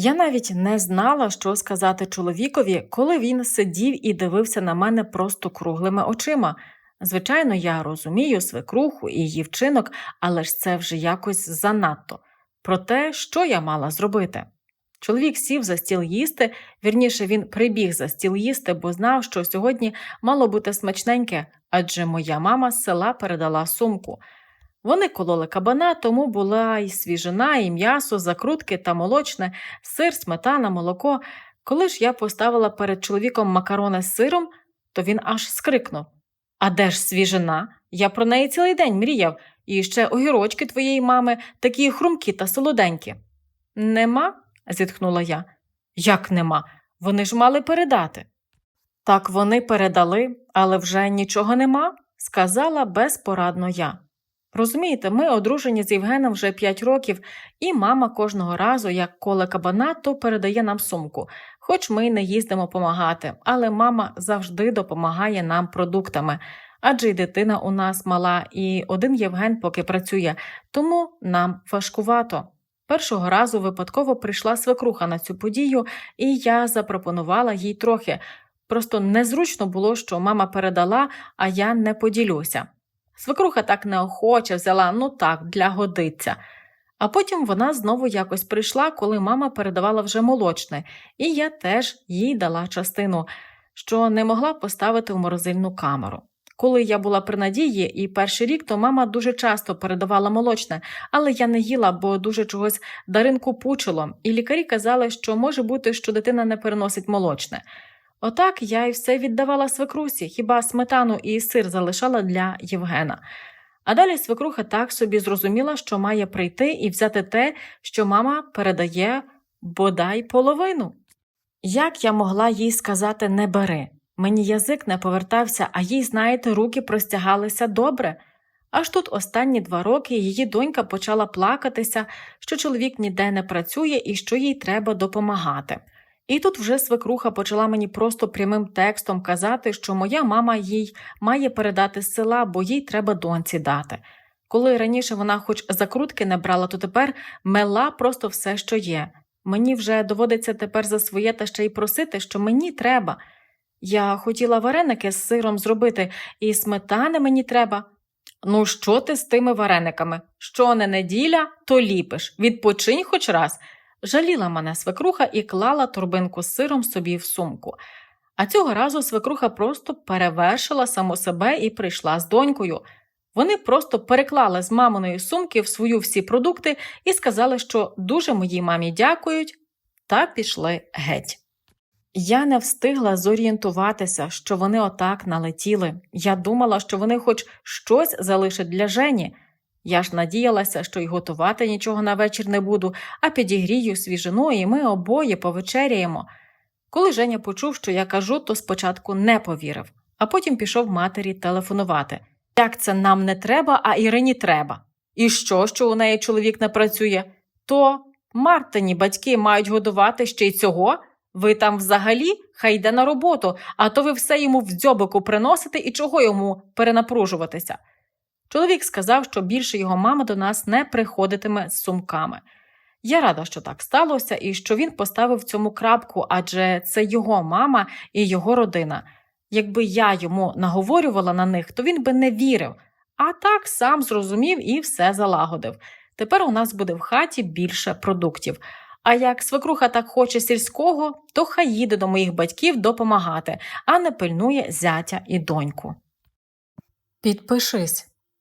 Я навіть не знала, що сказати чоловікові, коли він сидів і дивився на мене просто круглими очима. Звичайно, я розумію свекруху і її вчинок, але ж це вже якось занадто. Про те, що я мала зробити. Чоловік сів за стіл їсти, вірніше він прибіг за стіл їсти, бо знав, що сьогодні мало бути смачненьке, адже моя мама з села передала сумку. Вони кололи кабана, тому була і свіжина, і м'ясо, закрутки та молочне, сир, сметана, молоко. Коли ж я поставила перед чоловіком макарони з сиром, то він аж скрикнув: А де ж свіжина? Я про неї цілий день мріяв, і ще огірочки твоєї мами такі хрумкі та солоденькі. Нема? зітхнула я. Як нема? Вони ж мали передати. Так вони передали, але вже нічого нема, сказала безпорадно я. Розумієте, ми одружені з Євгеном вже 5 років, і мама кожного разу, як коле кабана, то передає нам сумку. Хоч ми не їздимо помагати, але мама завжди допомагає нам продуктами. Адже й дитина у нас мала, і один Євген поки працює, тому нам важкувато. Першого разу випадково прийшла свекруха на цю подію, і я запропонувала їй трохи. Просто незручно було, що мама передала, а я не поділюся. Свекруха так неохоче взяла, ну так, для годиться. А потім вона знову якось прийшла, коли мама передавала вже молочне, і я теж їй дала частину, що не могла поставити в морозильну камеру. Коли я була при надії і перший рік, то мама дуже часто передавала молочне, але я не їла, бо дуже чогось даринку пучило, і лікарі казали, що може бути, що дитина не переносить молочне. Отак я й все віддавала свекрусі, хіба сметану і сир залишала для Євгена. А далі свекруха так собі зрозуміла, що має прийти і взяти те, що мама передає бодай половину. Як я могла їй сказати не бери? Мені язик не повертався, а їй, знаєте, руки простягалися добре. Аж тут останні два роки її донька почала плакатися, що чоловік ніде не працює і що їй треба допомагати. І тут вже свекруха почала мені просто прямим текстом казати, що моя мама їй має передати з села, бо їй треба доньці дати. Коли раніше вона хоч закрутки не брала, то тепер мела просто все, що є. Мені вже доводиться тепер за своє та ще й просити, що мені треба. Я хотіла вареники з сиром зробити, і сметани мені треба. Ну, що ти з тими варениками? Що не неділя, то ліпиш. Відпочинь хоч раз. Жаліла мене свекруха і клала торбинку з сиром собі в сумку. А цього разу свекруха просто перевершила саму себе і прийшла з донькою. Вони просто переклали з маминої сумки в свою всі продукти і сказали, що дуже моїй мамі дякують, та пішли геть. Я не встигла зорієнтуватися, що вони отак налетіли. Я думала, що вони хоч щось залишать для Жені. Я ж надіялася, що й готувати нічого на вечір не буду, а підігрію свіжину, і ми обоє повечеряємо. Коли Женя почув, що я кажу, то спочатку не повірив, а потім пішов матері телефонувати. Як це нам не треба, а Ірині треба? І що, що у неї чоловік не працює? То Мартині батьки мають годувати ще й цього? Ви там взагалі хай йде на роботу, а то ви все йому в дзьобику приносите і чого йому перенапружуватися. Чоловік сказав, що більше його мама до нас не приходитиме з сумками. Я рада, що так сталося, і що він поставив цьому крапку, адже це його мама і його родина. Якби я йому наговорювала на них, то він би не вірив, а так сам зрозумів і все залагодив. Тепер у нас буде в хаті більше продуктів. А як свекруха так хоче сільського, то хай їде до моїх батьків допомагати, а не пильнує зятя і доньку. Підпишись,